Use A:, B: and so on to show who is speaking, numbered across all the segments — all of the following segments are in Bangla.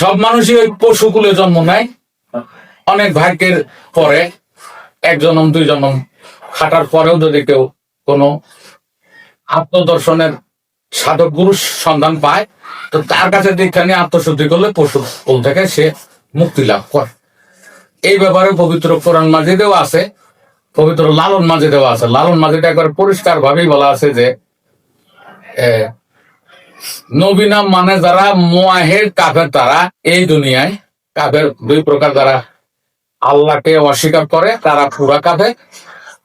A: সব মানুষই ওই পশুকুলে জন্ম নেয়। অনেক ভাগ্যের পরে এক জনম, দুই জনম খাটার পরেও যদি কেউ কোনো আত্মদর্শনের সাধক গুরুর সন্ধান পায়, তো তার কাছে দীক্ষা নিয়ে আত্মশুদ্ধি করলে পশু কুল থেকে সে মুক্তি লাভ করে। এই ব্যাপারে পবিত্র কোরআন মাজিদেও আছে, পবিত্র লালন মাজিদেও আছে। লালন মাজিদে একবার পরিষ্কার ভাবেই বলা আছে যে এ, নবীনা মানে যারা মোয়াহের কাফের তারা এই দুনিয়ায় কাফের দুই প্রকার যারা আল্লাহকে অস্বীকার করে তারা পুরা কাফের।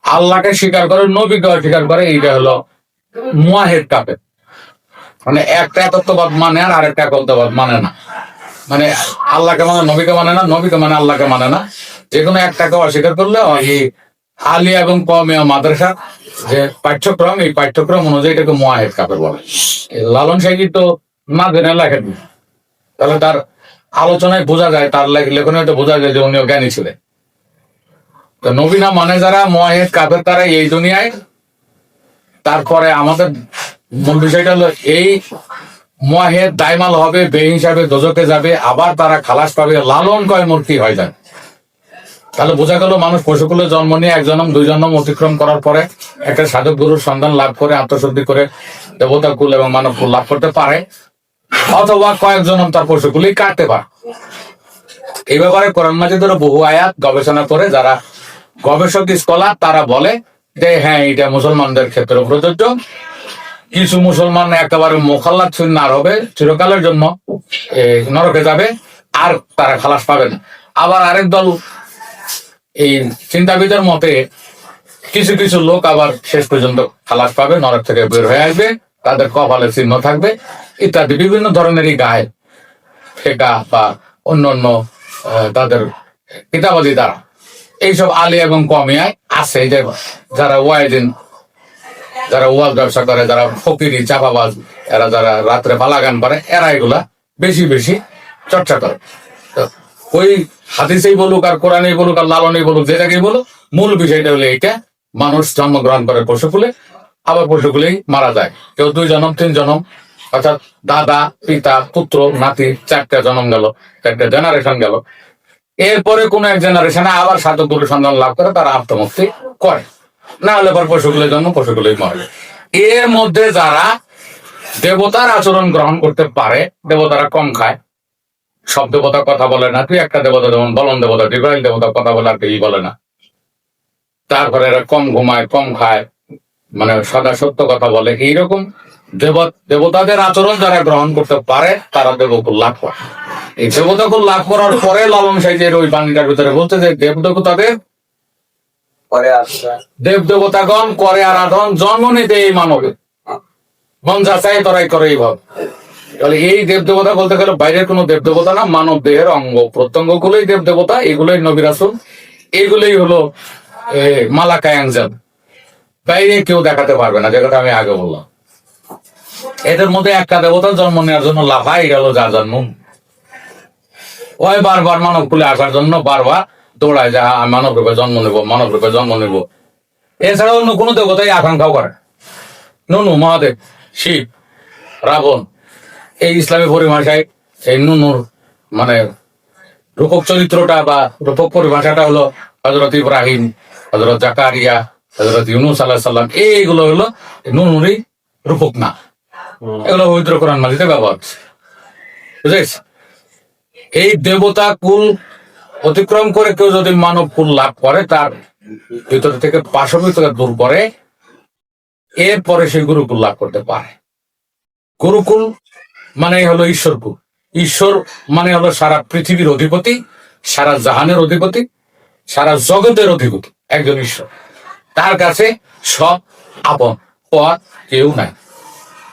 A: আল্লাহকে স্বীকার করে নবীকে অস্বীকার করে এইটা হলো মোয়াহের কাফের। মানে একটা একত্ববাদ মানে আর আরেকটা একত্ববাদ মানে না। মানে আল্লাহকে মানে নবীকে মানে না নবীকে মানে আল্লাহকে মানে না। যে কোনো একটাকে অস্বীকার করলে আলিয়া এবং কমিয়া মাদ্রাসা যে পাঠ্যক্রম, এই পাঠ্যক্রম অনুযায়ী এটাকে মোয়াহেদ কাপের বলে। লালন সাহেব তো না জেনে লেখেন। তাহলে তার আলোচনায় বোঝা যায়, তার লেখনে হয়তো বোঝা যায় যে উনিও জ্ঞানী ছিলেন। তো নবীনা মানে যারা মোয়াহেদ কাপের তারা এই দুনিয়ায়। তারপরে আমাদের মূল বিষয়টা হলো, এই মোয়াহেদ দায়মাল হবে বে হিসাবে দোজকে যাবে, আবার তারা খালাস পাবে, লালন কয় মূর্তি হয়ে যায় তাহলে বোঝা গেল মানুষ পশুকুলে জন্ম নিয়ে এক জন্ম, দুই জন্ম অতিক্রম করার পরে একটা সাধক গুরুর সন্ধান লাভ করে, আত্মশুদ্ধি করে দেবতা কুল এবং মানব কুল লাভ করতে পারে, অথবা কয়েক জন্ম তার পশুকুলি কাটতে পারে। এই ব্যাপারে কোরআন মাজিদের বহু আয়াত গবেষণা করে যারা গবেষক, স্কলার, তারা বলে যে হ্যাঁ এটা মুসলমানদের ক্ষেত্রে প্রযোজ্য। কিছু মুসলমান একেবারে মোখাল্লা আর হবে, চিরকালের জন্য নরকে যাবে, আর তারা খালাস পাবে না। আবার আরেক দল এই চিন্তাবিদের মতে কিছু কিছু লোক আবার শেষ পর্যন্ত খালাস পাবে, নরক থেকে বের হয়ে আসবে, তাদের কপালে চিহ্ন থাকবে, ইত্যাদি, বিভিন্ন ধরনেরই গায়ে ফেকা বা অন্য অন্য তাদের কিতাবাদি দ্বারা। এইসব আলী এবং কমিয়ায় আছে যে যারা ওয়াইদিন, যারা ওয়াল ব্যবসা করে, যারা ফকিরি চাপাবাজ এরা যারা রাত্রে বালাগান করে, এরা এগুলা বেশি বেশি চর্চা করে। তো ওই হাদিসেই বলুক আর কোরআনেই বলুক আর লালনেই বলুক যেটাকেই বলুক, মূল বিষয়টা হলো এটা মানুষ জন্মগ্রহণ করে পশুকুলে আবার পশুকুলেই মারা যায়। কেউ দুই জনম, তিন জনম, অর্থাৎ দাদা, পিতা, পুত্র, নাতি, চারটা জন্ম গেল, চারটা জেনারেশন গেল। এরপরে কোন এক জেনারেশনে আবার সাধক গুরু সন্ধান লাভ করে, তারা আত্মমুক্তি করে। না হলে পর পশুগুলোর জন্য পশুগুলোই মরে এর মধ্যে যারা দেবতার আচরণ গ্রহণ করতে পারে, দেবতারা কম খায় সব দেবতা কথা বলে না তুই একটা দেবতা যেমন বলন দেবতা ডিব্রাইল দেবতা কথা বলে আর কেউই বলে না। তারপরে এরা কম ঘুমায় কম খায় মানে সদা সত্য কথা বলে। এইরকম দেব দেবতাদের আচরণ যারা গ্রহণ করতে পারে তারা দেবকুল লাভ করে। এই দেবতাকুল লাভ করার পরে লালন সাইজের ওই বাণীটার ভিতরে বলতে যে দেবদেবতাদের
B: পরে আসছে।
A: দেব দেবতাগণ করে আরাধন জন্ম নিতে এই মানবে। মন যাচাই তরাই করে এইভাবে। তাহলে এই দেব দেবতা বলতে গেলে বাইরের কোনো দেব দেবতা না মানব দেহের অঙ্গ। প্রত্যঙ্গ গুলোই দেব দেবতা এগুলোই নবীর আসুন এগুলোই হলো এ, মালাকা বাইরে কেউ দেখাতে পারবে না যেটা আমি আগে বললাম। এদের মধ্যে একটা দেবতা জন্ম নেওয়ার জন্য লাফাই গেল যা জন্ম। ওই বারবার মানব কুলে আসার জন্য বারবার দৌড়ায় যা হ্যাঁ, মানব রূপে জন্ম নেব মানব রূপে জন্ম নেব। এছাড়া অন্য কোনো দেবতাই আকাঙ্ক্ষাও করে। নুনু মহাদেব শিব রাবণ এই ইসলামী পরিভাষায় এই নুনুর মানে রূপক চরিত্রটা বা রূপক পরিভাষাটা হলো হজরত ইব্রাহিম হজরত জাকারিয়া হজরত ইউনুস আল্লাহ সাল্লাম এইগুলো হলো নুনুরই রূপক না। এগুলো পবিত্র কোরআন মাজিতে ব্যবহার বুঝেছ? এই দেবতা কুল অতিক্রম করে কেউ যদি মানব কুল লাভ করে তার ভিতর থেকে পাশবিকতা দূর করে এরপরে সে গুরুকুল লাভ করতে পারে। গুরুকুল মানে হলো ঈশ্বরকুল ঈশ্বর মানে হলো সারা পৃথিবীর অধিপতি, সারা জাহানের অধিপতি, সারা জগতের অধিপতি, একজন ঈশ্বর। তার কাছে সব আপন পর কেউ নাই।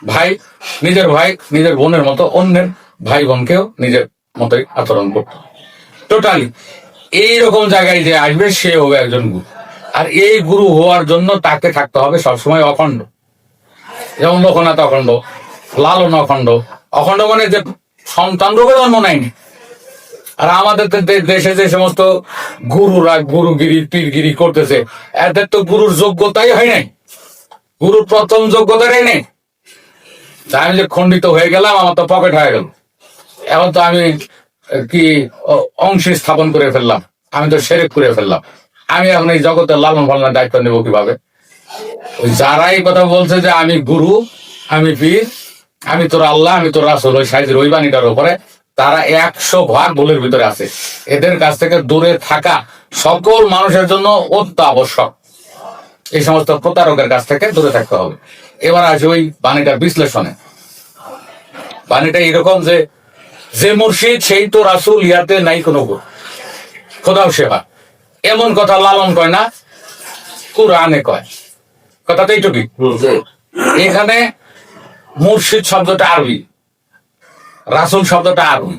A: ভাই, নিজের ভাই, নিজের বোনের মতো অন্যের ভাই বোনকেও নিজের মতোই আচরণ করত। টোটালি এইরকম জায়গায় যে আসবে, সে হবে একজন গুরু। আর এই গুরু হওয়ার জন্য তাকে থাকতে হবে সবসময় অখণ্ড। যেমন লোকনাথ অখণ্ড, লালন অখণ্ড অখণ্ড মানে যে সন্তান রূপে জন্ম নেয়নি, আর আমাদের দেশে যে সমস্ত গুরুরা গুরুগিরি, পীরগিরি করতেছে, এদের তো গুরুর যোগ্যতাই হয় নাই। গুরুর প্রথম যোগ্যতাটাই নেই। আমি যে খণ্ডিত হয়ে গেলাম, আমার তো পকেট হয়ে গেল। এখন তো আমি কি অংশে স্থাপন করে ফেললাম। আমি তো সেরেক করে ফেললাম। আমি এখন এই জগতে লালন পালনের দায়িত্ব নেব কীভাবে? ওই যারা এই কথা বলছে যে আমি গুরু, আমি পীর আমি তোর আল্লাহ আমি তোর রাসুল ওই সাইজের ওই বাণীটার উপরে তারা একশো ভাগ ভুলের ভিতরে আছে। এদের কাছ থেকে দূরে থাকা সকল মানুষের জন্য অত্য আবশ্যক। এই সমস্ত প্রতারকের কাছ থেকে দূরে থাকতে হবে। এবার আসে ওই বাণীটার বিশ্লেষণে। বাণীটা এরকম যে যে মুর্শিদ সেই তো রাসুল ইয়াতে নাই কোনো গুণ। খোদাও সেবা। এমন কথা লালন কয় না কোরআনে কয়। কথাটা এইটুকুই।
B: জি
A: এখানে মুর্শিদ শব্দটা আরবি। রাসুল শব্দটা আরবি।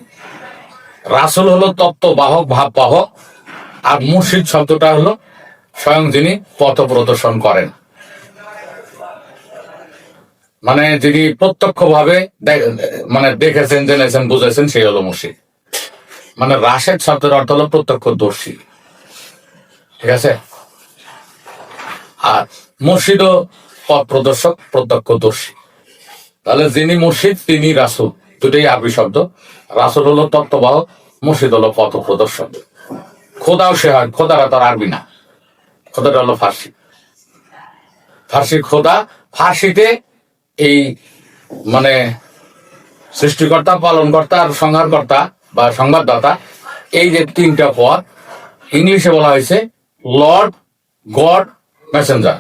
A: রাসুল হলো তত্ত্ববাহক, ভাববাহক, আর মুর্শিদ শব্দটা হলো স্বয়ং যিনি পথ প্রদর্শন করেন। মানে যিনি প্রত্যক্ষ ভাবে মানে দেখেছেন, জেনেছেন, বুঝেছেন, সেই হলো মুর্শিদ। মানে রাশেদ শব্দের অর্থ হলো প্রত্যক্ষদর্শী। ঠিক আছে? আর মুর্শিদও পথ প্রদর্শক, প্রত্যক্ষদর্শী। তাহলে যিনি মুর্শিদ, তিনি রাসুল। দুটোই আরবি শব্দ। রাসুল হলো তত্ত্ববাহক মুর্শিদ হলো পথ প্রদর্শক। খোদাও সে হয় খোদারা তার আরবি না। খোদাটা হলো ফার্সি। ফার্সি খোদা, ফার্সিতে এই মানে সৃষ্টিকর্তা, পালনকর্তা, আর সংহারকর্তা বা সংবাদদাতা, এই যে তিনটা পদ, ইংলিশে বলা হয়েছে লর্ড গড মেসেঞ্জার।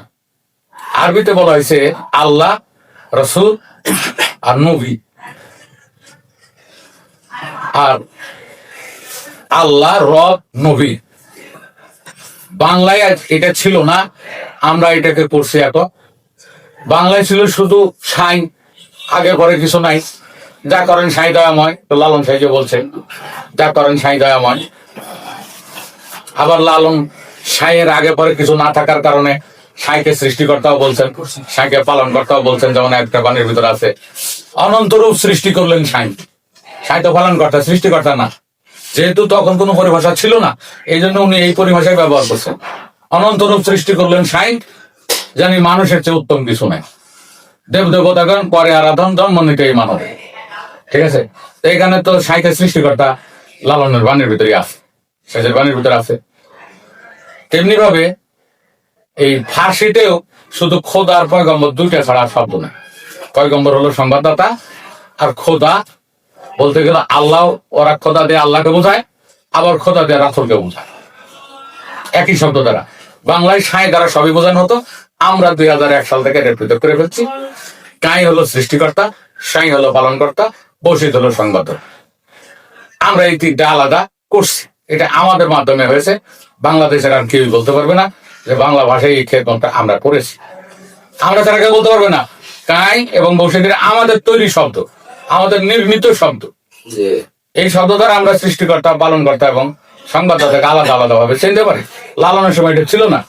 A: আরবিতে বলা হয়েছে আল্লাহ রসুল আর নবী। আর আল্লাহ রব নবী। বাংলায় এটা ছিল না, আমরা এটাকে পড়ছি এখন। বাংলায় ছিল শুধু সাই আগে পরে কিছু নাই। যা করেন সাই দয়াময় লালন সাই যে বলছেন। যা করেন সাই দয়াময়। আবার লালন সাইয়ের আগে পরে কিছু না থাকার কারণে সাইকে সৃষ্টিকর্তাও বলছেন সাইকে পালন কর্তাও বলছেন, যেমন একটা বাণীর ভিতর আছে। অনন্তরূপ সৃষ্টি করলেন সাই সাই তো পালন কর্তা সৃষ্টিকর্তা না। যেহেতু তখন কোনো পরিভাষা ছিল না এই জন্য উনি এই পরিভাষায় ব্যবহার করছেন। অনন্তরূপ সৃষ্টি করলেন সাই জানি মানুষের চেয়ে উত্তম কিছু নাই। দেব দেবতাগণ পরে আরাধন জন্ম নিতে এই মানব। ঠিক আছে? এখানে তো সাইকে সৃষ্টিকর্তা লালনের বাণীর ভিতরে আছে। শেষের বাণীর ভিতরে আছে। তেমনি ভাবে এই ফার্সিতেও শুধু খোদা আর পয়গম্বর দুইটা ছাড়া শব্দ নেই। পয়গম্বর হলো সংবাদদাতা আর খোদা বলতে গেলে আল্লাহ, ওরা খোদা দিয়ে আল্লাহকে বোঝায়, আবার খোদা দিয়ে রাসুলকে বোঝায়। একই শব্দ দ্বারা। বাংলায় সাঁই দ্বারা সবই বোঝানো হতো। আমরা দুই হাজার এক সাল থেকে এটা পৃথক করে ফেলছি। কাই হলো সৃষ্টিকর্তা, সাই হলো পালনকর্তা বসিত হলো সংবাদ আমরা এই তিনটা আলাদা করছি। এটা আমাদের মাধ্যমে হয়েছে। বাংলাদেশের আর কেউই বলতে পারবে না। যে বাংলা ভাষায় এই খেদমতটা আমরা করেছি। আমরা তারা কেউ বলতে পারবে না কাই এবং বসিদের আমাদের তৈরি শব্দ আমাদের নির্মিত শব্দ। এই শব্দ দ্বারা আমরা সৃষ্টিকর্তা পালনকর্তা এবং সংবাদদাতাকে আলাদা আলাদা ভাবে চিনতে পারি। লালনের সময় এটা ছিল না।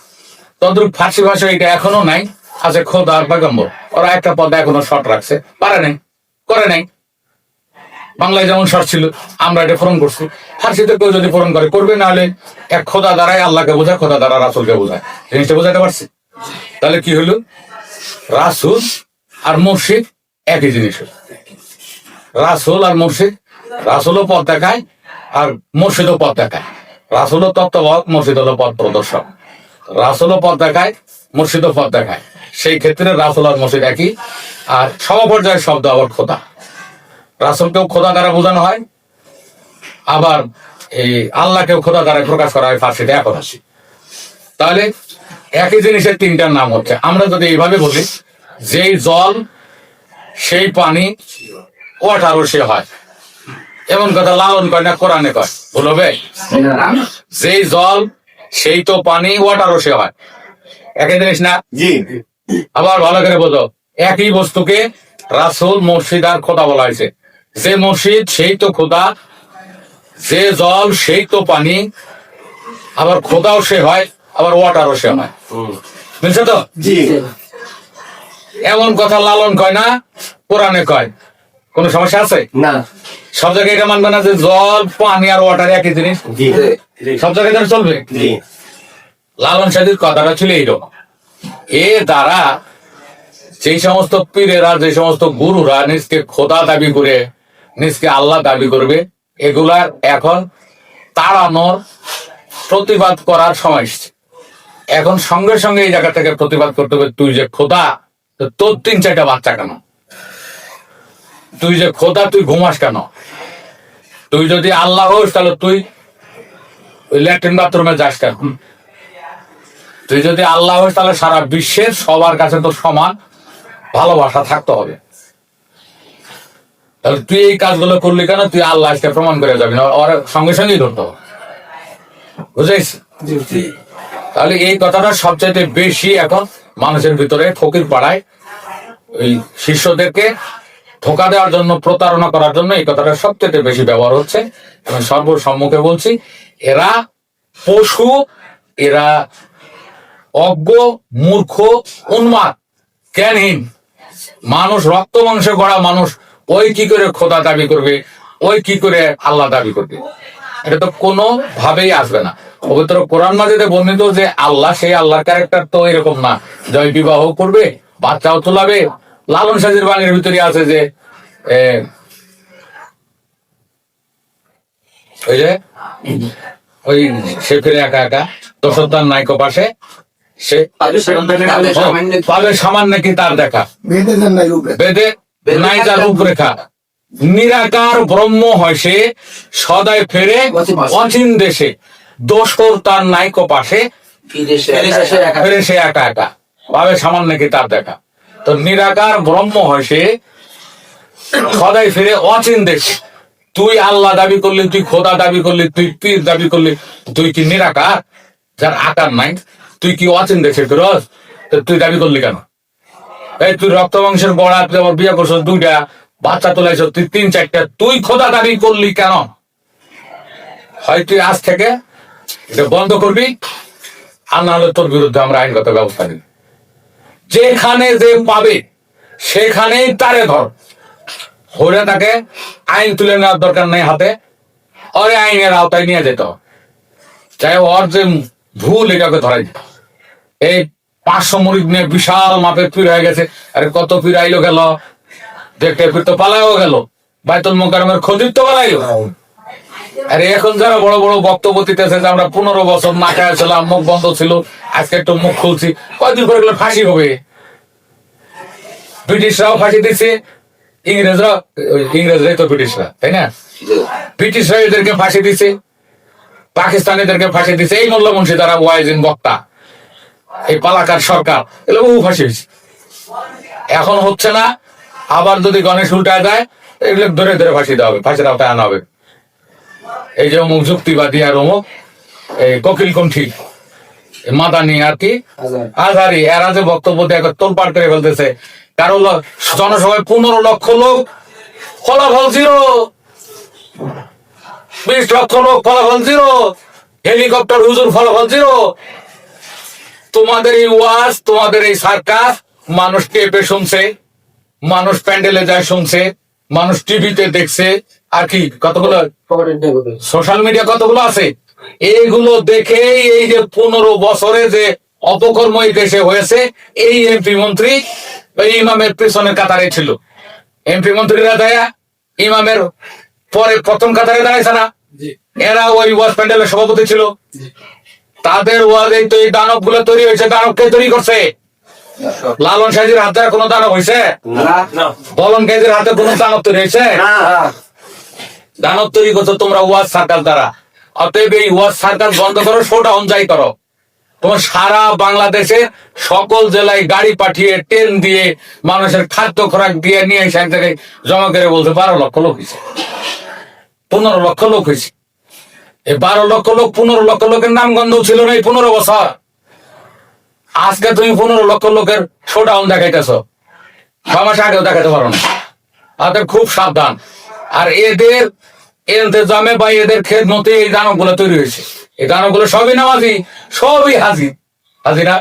A: তদ্রুপ ফার্সি ভাষা এটা এখনও নাই। আছে খোদা আর পেগম্বর ওরা একটা পদ এখনও শর্ট রাখছে। পারে নাই করে নাই। বাংলায় যেমন শর্ট ছিল, আমরা এটা পূরণ করছি। ফার্সিতে কেউ যদি পূরণ করে, করবে না হলে এক খোদা দ্বারাই আল্লাহকে বোঝায়, খোদা দ্বারা রাসুলকে বোঝায়। জিনিসটা বোঝাতে পারছি? তাহলে কি হলো? রাসুল আর মুর্শিদ একই জিনিস রাসুল আর মুর্শিদ, রাসুলও পথ দেখায় আর মুর্শিদও পথ দেখায়। রাসুলও তত্ত্ববাহক মুর্শিদ হলো পথ প্রদর্শক। রাসুলও পথ দেখায়, মুর্শিদও পথ দেখায়। সেই ক্ষেত্রে রাসুল আর মুর্শিদ একই। আর সব সমপর্যায়ের শব্দ আবার খোদা। রাসুলকেও খোদা দ্বারা বোঝানো হয়। আবার এই আল্লাহকেও খোদা দ্বারা প্রকাশ করা হয় ফার্সিতে এখন আসি। তাহলে একই জিনিসের তিনটার নাম হচ্ছে আমরা যদি এইভাবে বলি যেই জল সেই পানি ওয়াটারও সে হয়। এমন কথা লালন কয় না কোরআনে কয়। ভুল হবে? যেই জল সেই তো পানি ওয়াটারও সে হয়। একই জিনিস না?
C: জি।
A: আবার ভালো করে বোঝো। একই বস্তুকে রাসুল মসজিদ আর খোদা বলা হয়েছে। যে মসজিদ সেই তো খোদা। যে জল সেই তো পানি। আবার খোদাও সে হয় আবার ওয়াটারও সে হয়। বুঝছ তো? এমন কথা লালন কয় না কোরআনে কয়। কোন সমস্যা আছে?
C: না।
A: সব জায়গায় এটা মানবে না যে জল পানি আর ওয়াটার একই জিনিস? সব জায়গায় যেন চলবে? লালন সাদির কথাটা ছিল এইরকম। এ দ্বারা যে সমস্ত পীরেরা যে সমস্ত গুরুরা নিজকে খোদা দাবি করে নিজকে আল্লাহ দাবি করবে এগুলার এখন তাড়ানোর প্রতিবাদ করার সময় এখন সঙ্গে সঙ্গে এই জায়গা থেকে প্রতিবাদ করতে হবে, তুই যে খোদা তোর তিন চারটা বাচ্চা কেন? তুই যে খোদা, তুই ঘুমাস কেন? তুই যদি আল্লাহ হোস, তাহলে তুই ল্যাট্রিন বাথরুমে যাস কেন? তুই যদি আল্লাহ হোস, তাহলে সারা বিশ্বের সবার কাছে তো সমান ভালোবাসা থাকতে হবে। তাহলে তুই এই কাজগুলো করলি কেন? তুই আল্লাহ আজকে প্রমাণ করে যাবি না ওর সঙ্গে সঙ্গেই ধরতে বুঝেছিস? তাহলে এই কথাটা সবচাইতে বেশি এখন মানুষের ভিতরে ফকির পাড়ায় ওই শিষ্যদেরকে ধোকা দেওয়ার জন্য প্রতারণা করার জন্য এই কথাটা সবচেয়ে বেশি ব্যবহার হচ্ছে। আমি সর্বসম্মুখে বলছি এরা পশু এরা অজ্ঞ মূর্খ উন্মাদ জ্ঞানহীন। মানুষ রক্ত মাংসে গড়া মানুষ ওই কি করে খোদা দাবি করবে? ওই কি করে আল্লাহ দাবি করবে? এটা তো কোনো ভাবেই আসবে না। পবিত্র কোরআন মাজিদে বর্ণিত যে আল্লাহ সেই আল্লাহর ক্যারেক্টার তো এরকম না। জয় বিবাহ করবে বাচ্চাও তোলাবে লালন সাজির বাণীর ভিতরে আছে যে ওই যে ওই সে ফিরে একা একা দশতার নাইকো পাশে সে পাবে সামান্য কি তার দেখা।
C: বেঁধে দেন নাই রূপে
A: বেদে নাই তার রূপরেখা। নিরাকার ব্রহ্ম হয় সে সদায় ফেরে অচিন দেশে। দোষর তার নাইকো পাশে।
B: ফেরে সে একা
A: একা। ভাবে সামান্য কি তার দেখা। তো নিরাকার ব্রহ্ম হয় সে সদাই ফিরে অচিন দেশে। তুই আল্লাহ দাবি করলি তুই খোদা দাবি করলি তুই পীর দাবি করলি তুই কি নিরাকার? যার আকার নাই তুই কি অচিন দেশে ফেরস তো তুই দাবি করলি কেন? এই তুই রক্ত মাংসের বড়া, তুই আবার বিয়ে করছ দুইটা, বাচ্চা তোলাইছ তুই তিন চারটা, তুই খোদা দাবি করলি কেন? হয় তুই আজ থেকে এটা বন্ধ করবি, আর না হলে তোর বিরুদ্ধে আমরা আইনগত ব্যবস্থা নিব। যেখানে যে পাবে, সেখানেই তারে ধর। হরে তাকে আইন তুলে নেওয়ার দরকার নেই হাতে অরে আইনের আওতায় নিয়ে যেত। চাই ওর যে ভুল, এটাকে ধরাই এই পাঁচশো মুড়ি নিয়ে বিশাল মাপের পীর হয়ে গেছে। আরে কত পীর আইলো গেল? দেখতে পীর তো পালাইও গেল। বাইতুল মোকারমের খদির তো পালাইলো। আরে এখন যারা বড় বড় বক্তব্য দিতেছে যে আমরা পনেরো বছর না খায় ছিলাম মুখ বন্ধ ছিল আজকে একটু মুখ খুলছি কয়দিন পরে গেলে ফাঁসি হবে? ব্রিটিশরাও ফাঁসি দিচ্ছে ইংরেজরা ইংরেজরাই তো ব্রিটিশরা তাই না? ব্রিটিশরা এদেরকে ফাঁসি দিছে পাকিস্তানিদেরকে ফাঁসি দিছে এই মোল্লা মুন্সি তারা ওয়াইজিন বক্তা। এই পালাকার সরকার। এগুলো বহু ফাঁসি হয়েছে। এখন হচ্ছে না আবার যদি গণেশ উল্টায় দেয় এগুলো ধরে ধরে ফাঁসি দেওয়া হবে ফাঁসির আওতায় আনা হবে। এই যে অমুক যুক্তিবাদী আর অমুক এই ককিল কণ্ঠী মাদানি আর কি আজহারি। এরা যে বক্তব্য দিয়ে তোলপাড় করে ফেলতেছে কারও জনসভায় পনেরো লক্ষ লোক ফলাফল জিরো। বিশ লক্ষ লোক ফলাফল জিরো। হেলিকপ্টার হুজুর ফলাফল জিরো। তোমাদের এই ওয়াজ তোমাদের এই সার্কাস মানুষ টেপে শুনছে মানুষ প্যান্ডেলে যায় শুনছে মানুষ টিভিতে দেখছে আর কি কতগুলো? সোশ্যাল মিডিয়া কতগুলো আছে? এইগুলো দেখে এই যে পনেরো বছরে যে অপকর্ম এই দেশে হয়েছে এই এমপি মন্ত্রী ওই ইমামের পেছনের কাতারে ছিল। এমপি মন্ত্রীরা দেয়া ইমামের পরে প্রথম কাতারে দাঁড়াইছে না? এরা ওই ওয়াজ প্যান্ডেলের সভাপতি ছিল। তাদের ওয়াজেই তো এই দানবগুলো তৈরি হয়েছে দানব কে তৈরি করছে? লালন সাজির হাতে কোনো দানব হয়েছে? বলন কেজির হাতে কোনো দানব তৈরি হয়েছে? দানব তৈরি করছ তোমরা ওয়াজ সার্কাস দ্বারা। অতএব এই ওয়াজ সার্কাস বন্ধ করো শোটা অনজাই করো। তোমার সারা বাংলাদেশে সকল জেলায় গাড়ি পাঠিয়ে ট্রেন দিয়ে মানুষের খাদ্য খোরাক দিয়ে নিয়ে এসে এক জায়গায় জমা করে বলতে বারো লক্ষ লোক হয়েছে। পনেরো লক্ষ লোক হয়েছে। এই বারো লক্ষ লোক পনেরো লক্ষ লোকের নাম গন্ধ ছিল না এই পনেরো বছর। আজকে তুমি পনেরো লক্ষ লোকের শোডাউন দেখাইতেছ। মাস আগেও দেখাতে পারো না। তাদের খুব সাবধান। আর এদের এলতেজামে বা এদের খেদমতে এই দানবগুলো তৈরি হয়েছে। এই দানবগুলো সবই নামাজি সবই হাজি। হাজিরা?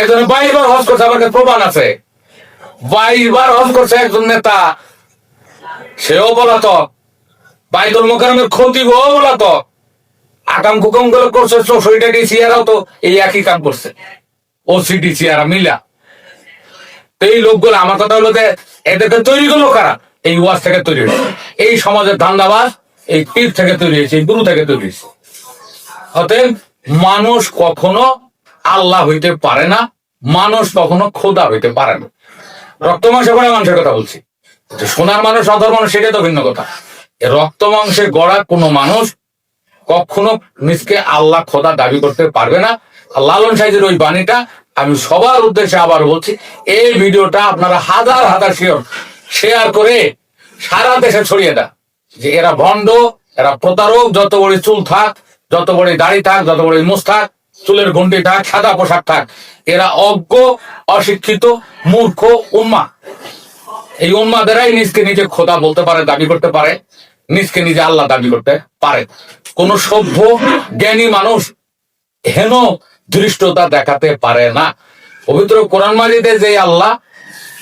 A: একজন বাইশ বার হজ করছে আমার প্রমাণ আছে। বাইশ বার হজ করছে একজন নেতা। সেও বলাতক বাইতুল মোকারমের ক্ষতি গো বলাতক আকাম কুকামগুলো করছে চৌষট্টি ডিসি এরাও তো, এই একই কাম করছে। ও সিডিসি এরা মিলা। তো এই লোকগুলো, আমার কথা হলো এদেরকে তৈরি করল কারা? এই ওয়াজ থেকে তৈরি হয়েছে। এই সমাজের ধান্দাবাজ, এই পীর থেকে তৈরি হয়েছে, এই গুরু থেকে তৈরি হয়েছে। অতএব মানুষ কখনো আল্লাহ হইতে পারে না, মানুষ কখনো খোদা হইতে পারে না। রক্ত মাংসে গড়া মানুষের কথা বলছি। সোনার মানুষ, অধর মানুষ, সেটা তো ভিন্ন কথা। রক্ত মাংসে গড়া কোনো মানুষ কখনো নিজকে আল্লাহ খোদা দাবি করতে পারবে না। লালন সাইজের ওই বাণীটা আমি সবার উদ্দেশ্যে আবার বলছি, এই ভিডিওটা আপনারা হাজার হাজার শেয়ার শেয়ার করে সারা দেশে ছড়িয়ে দেন। যে এরা ভণ্ড, এরা প্রতারক, যত বড় চুল থাক, যত বড় দাড়ি থাক, যত বড় মুস থাক, চুলের ঘন্টি থাক, সাদা পোশাক থাক, এরা অজ্ঞ, অশিক্ষিত, মূর্খ উন্মা এই উন্মাদেরাই নিজকে নিজে খোদা বলতে পারে, দাবি করতে পারে, নিজকে নিজে আল্লাহ দাবি করতে পারে। কোন সভ্য জ্ঞানী মানুষ হেন দৃষ্টতা দেখাতে পারে না। পবিত্র কোরআন মাজিদে যে আল্লাহ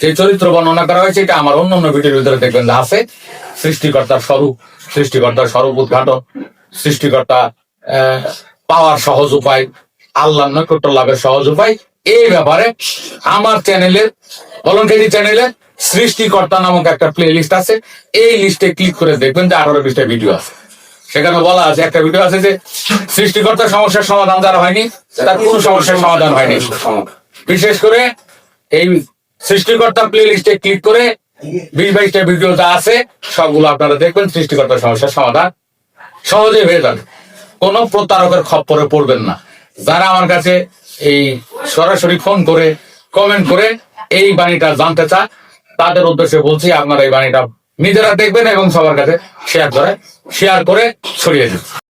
A: যে চরিত্র বর্ণনা করা হয়েছে, এটা আমার অন্য অন্য ভিডিওর ভিতরে দেখবেন আছে। সৃষ্টিকর্তার স্বরূপ সৃষ্টিকর্তার স্বরূপ উদ্ঘাটন, সৃষ্টিকর্তা পাওয়ার সহজ উপায় আল্লাহ নৈকট্য লাভের সহজ উপায়, এই ব্যাপারে আমার চ্যানেলের বলন চ্যানেলে সৃষ্টিকর্তা নামক একটা প্লে লিস্ট আছে। এই লিস্টে ক্লিক করে দেখবেন যে আঠারো বিশটা ভিডিও আছে। সেখানে বলা আছে, একটা ভিডিও আছে যে সৃষ্টিকর্তার সমস্যার সমাধান যারা হয়নি, তার কোন সমস্যার সমাধান হয়নি। বিশেষ করে এই সৃষ্টিকর্তার প্লে লিস্টে ক্লিক করে বিশ বাইশটা ভিডিও যা আছে, সবগুলো আপনারা দেখবেন সৃষ্টিকর্তার সমস্যার সমাধান সহজে হয়ে যাবে। কোনো প্রতারকের খপ্পরে পড়বেন না। যারা আমার কাছে এই সরাসরি ফোন করে কমেন্ট করে এই বাণীটা জানতে চায় তাদের উদ্দেশ্যে বলছি, আপনারা এই বাণীটা নিজেরা দেখবেন এবং সবার কাছে শেয়ার করে শেয়ার করে ছড়িয়ে দিন।